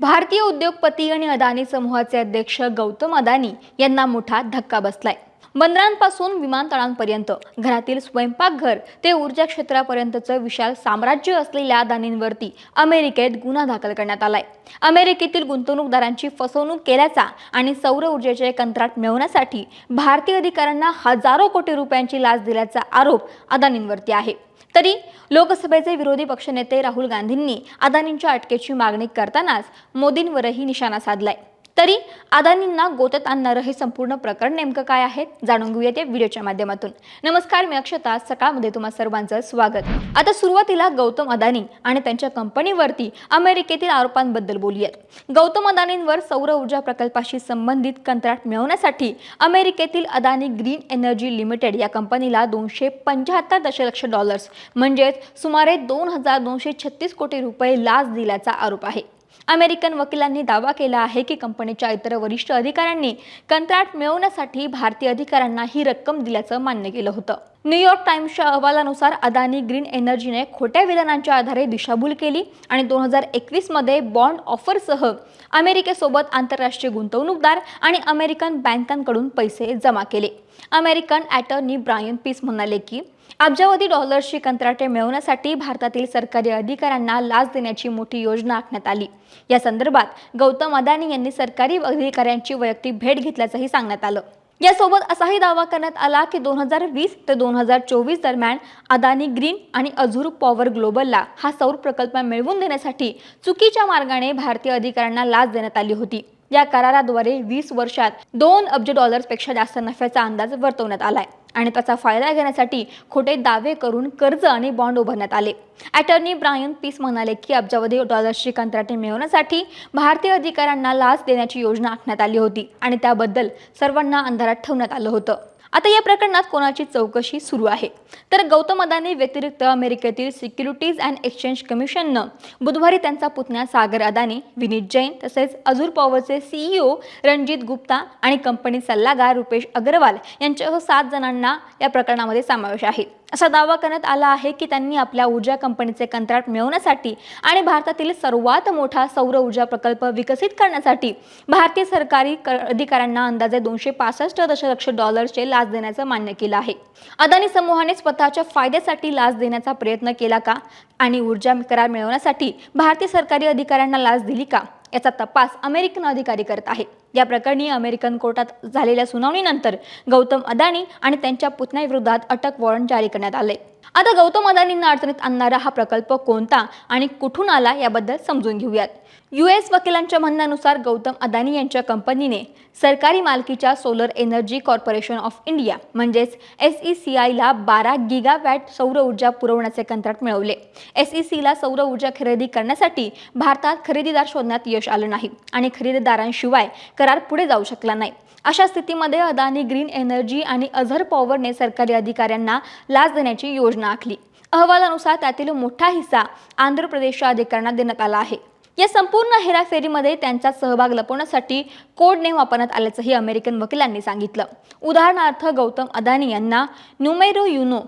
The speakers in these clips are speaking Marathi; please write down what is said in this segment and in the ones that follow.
भारतीय उद्योगपती आणि अदानी समूहाचे अध्यक्ष गौतम अदानी यांना मोठा धक्का बसलाय. बंदरांपासून विमानतळांपर्यंत घरातील स्वयंपाकघर ते ऊर्जा क्षेत्रापर्यंतचं विशाल साम्राज्य असलेल्या अदानींवरती अमेरिकेत गुन्हा दाखल करण्यात आलाय. अमेरिकेतील गुंतवणूकदारांची फसवणूक केल्याचा आणि सौर ऊर्जेचे कंत्राट मिळवण्यासाठी भारतीय अधिकाऱ्यांना हजारो कोटी रुपयांची लाच दिल्याचा आरोप अदानींवरती आहे. तरी लोकसभेचे विरोधी पक्षनेते राहुल गांधींनी अदानींच्या अटकेची मागणी करतानाच मोदींवरही निशाणा साधलाय. तरी अदानींना गोत्यात आणणारं हे संपूर्ण प्रकरण नेमकं काय आहे जाणून घेऊयात या व्हिडिओच्या माध्यमातून. नमस्कार मी अक्षता. सकाळमध्ये तुम्हा सर्वांचं स्वागत. आता सुरुवातीला गौतम अदानी आणि त्यांच्या कंपनीवरती अमेरिकेतील आरोपांबद्दल बोलूयात. गौतम अदानींवर सौर ऊर्जा प्रकल्पाशी संबंधित कंत्राट मिळवण्यासाठी अमेरिकेतील अदानी ग्रीन एनर्जी लिमिटेड या कंपनीला दोनशे पंच्याहत्तर दशलक्ष डॉलर्स म्हणजेच सुमारे दोन हजार दोनशे छत्तीस कोटी रुपये लाच दिल्याचा आरोप आहे. अमेरिकन वकिलांनी दावा केला आहे की कंपनीच्या इतर वरिष्ठ अधिकाऱ्यांनी कंत्राट मिळवण्यासाठी भारतीय अधिकाऱ्यांना ही रक्कम दिल्याचं मान्य केलं होतं. न्यूयॉर्क टाइम्सच्या अहवालानुसार अदानी ग्रीन एनर्जीने खोट्या विधानांच्या आधारे दिशाभूल केली आणि दोन हजार एकवीसमध्ये बॉन्ड ऑफरसह अमेरिकेसोबत आंतरराष्ट्रीय गुंतवणूकदार आणि अमेरिकन बँकांकडून पैसे जमा केले. अमेरिकन ॲटर्नी ब्रायन पीस म्हणाले की अब्जावधी डॉलर्सची कंत्राटे मिळवण्यासाठी भारतातील सरकारी अधिकाऱ्यांना लाच देण्याची मोठी योजना आखण्यात आली. या संदर्भात गौतम अदानी यांनी सरकारी अधिकाऱ्यांची वैयक्तिक भेट घेतल्याचंही सांगण्यात आलं. यासोबत असाही दावा करण्यात आला की दोन हजार वीस ते दोन हजार चोवीस दरम्यान अदानी ग्रीन आणि अझूर पॉवर ग्लोबलला हा सौर प्रकल्प मिळवून देण्यासाठी चुकीच्या मार्गाने भारतीय अधिकाऱ्यांना लाच देण्यात आली होती. या कराराद्वारे वीस वर्षात दोन अब्ज डॉलर्सपेक्षा जास्त नफ्याचा अंदाज वर्तवण्यात आलाय. आणि त्याचा फायदा घेण्यासाठी खोटे दावे करून कर्ज आणि बॉन्ड उभारण्यात आले. अटर्नी ब्रायन पीस म्हणाले की अब्जावधी डॉलर्सची कंत्राटे मिळवण्यासाठी भारतीय अधिकाऱ्यांना लाच देण्याची योजना आखण्यात आली होती आणि त्याबद्दल सर्वांना अंधारात ठेवण्यात आलं होतं. आता या प्रकरणात कोणाची चौकशी सुरू आहे? तर गौतम अदानी व्यतिरिक्त अमेरिकेतील सिक्युरिटीज अँड एक्सचेंज कमिशननं बुधवारी त्यांचा पुतण्या सागर अदानी विनीत जैन तसेच अजूर पॉवरचे सीईओ रणजित गुप्ता आणि कंपनी सल्लागार रुपेश अग्रवाल यांच्यासह सात जणांना या प्रकरणामध्ये समावेश आहे. असा दावा करण्यात आला आहे की त्यांनी आपल्या ऊर्जा कंपनीचे कंत्राट मिळवण्यासाठी आणि भारतातील सर्वात मोठा सौर ऊर्जा प्रकल्प विकसित करण्यासाठी भारतीय सरकारी क- अधिकाऱ्यांना अंदाजे दोनशे पासष्ट दशलक्ष डॉलर्सचे लाच देण्याचं मान्य केलं आहे. अदानी समूहाने स्वतःच्या फायद्यासाठी लाच देण्याचा प्रयत्न केला का? आणि ऊर्जा करार मिळवण्यासाठी भारतीय सरकारी अधिकाऱ्यांना लाच दिली का? याचा तपास अमेरिकन अधिकारी करत आहे या प्रकरणी अमेरिकन कोर्टात झालेल्या सुनावणीनंतर गौतम अदानी आणि त्यांच्या पुतण्याविरोधात अटक वॉरंट जारी करण्यात आले आता गौतम अदानींना अडचणीत आणणारा हा प्रकल्प कोणता आणि कुठून आला याबद्दल समजून घेऊयात. यू एस वकिलांच्या म्हणण्यानुसार गौतम अदानी यांच्या कंपनीने सरकारी मालकीच्या solar energy corporation of India म्हणजेच एस ई सी आयला बारा गिगावॅट सौर ऊर्जा पुरवण्याचे कंत्राट मिळवले. एस ई सीला सौर ऊर्जा खरेदी करण्यासाठी भारतात खरेदीदार शोधण्यात यश यश आलं नाही आणि खरेदीदारांशिवाय करार पुढे जाऊ शकला नाही. अशा स्थितीमध्ये अदानी ग्रीन एनर्जी आणि अझर पॉवरने सरकारी अधिकाऱ्यांना लाच देण्याची योजना आखली. अहवालानुसार त्यातील मोठा हिस्सा आंध्र प्रदेशच्या अधिकाऱ्यांना देण्यात आला आहे. या संपूर्ण हेराफेरीमध्ये त्यांचा सहभाग लपवण्यासाठी कोड नेम वापरण्यात आल्याचंही अमेरिकन वकिलांनी सांगितलं. उदाहरणार्थ गौतम अदानी यांना नुमेरो युनो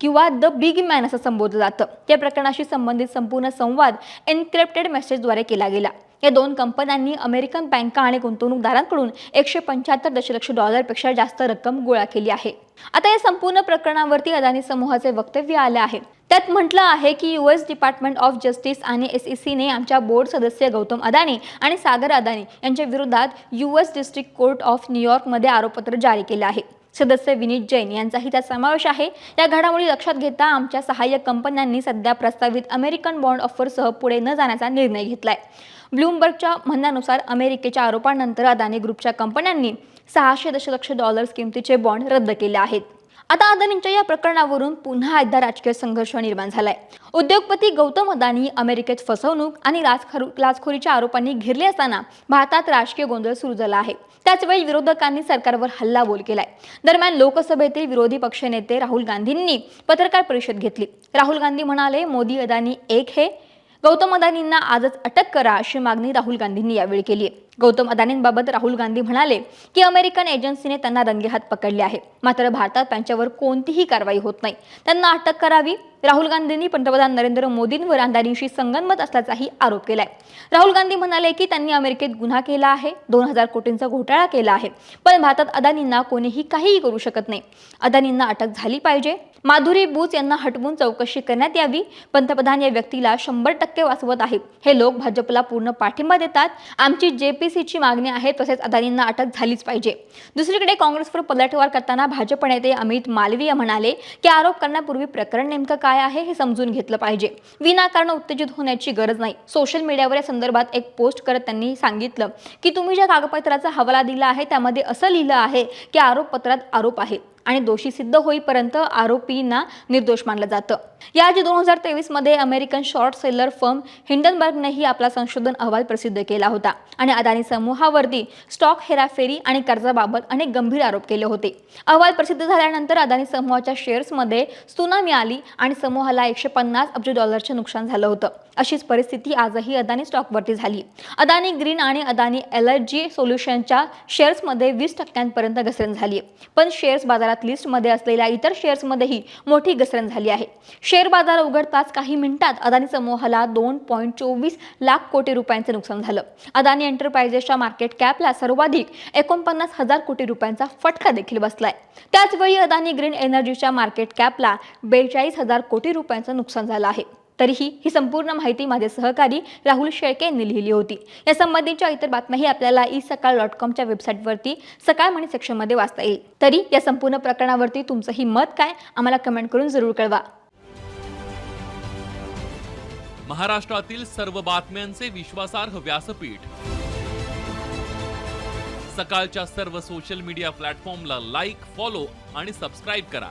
किंवा द बिग मॅन असं संबोधलं जातं. या प्रकरणाशी संबंधित संपूर्ण संवाद एन्क्रिप्टेड मेसेजद्वारे केला गेला. या दोन कंपन्यांनी अमेरिकन बँका आणि गुंतवणूकदारांकडून एकशे पंच्याहत्तर दशलक्ष डॉलरपेक्षा जास्त रक्कम गोळा केली आहे. आता या संपूर्ण प्रकरणावरती अदानी समूहाचे वक्तव्य आले आहे. त्यात म्हटलं आहे की U S department of justice आणि एस ई सीने आमच्या बोर्ड सदस्य गौतम अदानी आणि सागर अदानी यांच्या विरोधात एस डिस्ट्रिक्ट कोर्ट ऑफ न्यूयॉर्कमध्ये आरोपपत्र जारी केले आहे. सदस्य विनीत जैन यांचाही त्यात समावेश आहे. या घडामोडी लक्षात घेता आमच्या सहाय्यक कंपन्यांनी सध्या प्रस्तावित अमेरिकन बॉन्ड ऑफरसह पुढे न जाण्याचा निर्णय घेतलाय. ब्लूमबर्गच्या म्हणण्यानुसार अमेरिकेच्या आरोपानंतर अदानी ग्रुपच्या कंपन्यांनी सहाशे दशलक्ष डॉलर्स किमतीचे बॉन्ड रद्द केले आहेत. आता अदानींच्या या प्रकरणावरून पुन्हा एकदा राजकीय संघर्ष निर्माण झालाय. उद्योगपती गौतम अदानी अमेरिकेत फसवणूक आणि लाचखोरीच्या आरोपांनी घेरले असताना भारतात राजकीय गोंधळ सुरू झाला आहे. त्याचवेळी विरोधकांनी सरकारवर हल्लाबोल केलाय. दरम्यान लोकसभेतील विरोधी पक्षनेते राहुल गांधींनी पत्रकार परिषद घेतली. राहुल गांधी म्हणाले मोदी अदानी एक हे. गौतम अदानींना आजच अटक करा अशी मागणी राहुल गांधींनी यावेळी केली आहे गौतम अदानींबाबत राहुल गांधी म्हणाले की अमेरिकन एजन्सीने त्यांना रंगेहात पकडले आहे मात्र भारतात त्यांच्यावर कोणतीही कारवाई होत नाही. त्यांना अटक करावी राहुल गांधींनी पंतप्रधान नरेंद्र मोदींवर अदानींशी संगनमत असल्याचाही आरोप केलाय. राहुल गांधी म्हणाले की त्यांनी अमेरिकेत गुन्हा केला आहे दोन हजार कोटींचा घोटाळा केला आहे पण भारतात अदानींना कोणीही काहीही करू शकत नाही. अदानींना अटक झाली पाहिजे. माधुरी बुच यांना हटवून चौकशी करण्यात यावी. पंतप्रधान या व्यक्तीला शंभर टक्के वाचवत आहेत. हे लोक भाजपला पूर्ण पाठिंबा देतात. आमची जेपीसीची मागणी आहे तसेच अदानींना अटक झालीच पाहिजे. दुसरीकडे काँग्रेसवर पलटवार करताना भाजप नेते अमित मालवीय म्हणाले की आरोप करण्यापूर्वी प्रकरण नेमकं काय आहे हे समजून घेतलं पाहिजे. विनाकारण उत्तेजित होण्याची गरज नाही. सोशल मीडियावर या संदर्भात एक पोस्ट करत त्यांनी सांगितलं की तुम्ही ज्या कागदपत्राचा हवाला दिला आहे त्यामध्ये असं लिहिलं आहे की आरोपपत्रात आरोप आहे. आणि दोषी सिद्ध होईपर्यंत आरोपींना निर्दोष मानलं जातं. याआधी दोन हजार तेवीसमध्ये अमेरिकन शॉर्ट सेलर फर्म हिंडनबर्गनेही आपला संशोधन अहवाल प्रसिद्ध केला होता आणि अदानी समूहावरती स्टॉक हेराफेरी आणि कर्जाबाबत अनेक गंभीर आरोप केले होते. अहवाल प्रसिद्ध झाल्यानंतर अदानी समूहाच्या शेअर्समध्ये सुनामी आली आणि समूहाला एकशे पन्नास अब्ज डॉलरचे नुकसान झालं होतं. अशीच परिस्थिती आजही अदानी स्टॉकवरती झाली. अदानी ग्रीन आणि अदानी एलर्जी सोल्युशनच्या शेअर्समध्ये वीस टक्क्यांपर्यंत घसरण झाली पण शेअर्स बाजारात लिस्टमध्ये असलेल्या इतर शेअर्समध्येही मोठी घसरण झाली आहे. शेअर बाजार उघडताच काही मिनिटात अदानी समूहाला दोन पॉईंट चोवीस लाख कोटी रुपयांचे नुकसान झालं. अदानी एंटरप्राइजेसच्या मार्केट कॅपला सर्वाधिक एकोणपन्नास हजार कोटी रुपयांचा फटका देखील बसलाय. त्याचवेळी अदानी ग्रीन एनर्जीच्या मार्केट कॅपला बेचाळीस हजार कोटी रुपयांचं नुकसान झालं आहे. तरीही ही संपूर्ण माहिती माझे सहकारी राहुल शेळके यांनी लिहिली होती. या संबंधीच्या इतर बातम्याही आपल्याला ई सकाळ डॉट कॉमच्या वेबसाईटवरती सकाळ मणी सेक्शनमध्ये वाचता येईल. तरी या संपूर्ण प्रकरणावरती तुमचंही मत काय आम्हाला कमेंट करून जरूर कळवा. महाराष्ट्रातील सर्व बातम्यांचे विश्वासार्ह व्यासपीठ. सकाळच्या सर्व सोशल मीडिया प्लॅटफॉर्मला लाईक फॉलो आणि सबस्क्राईब करा.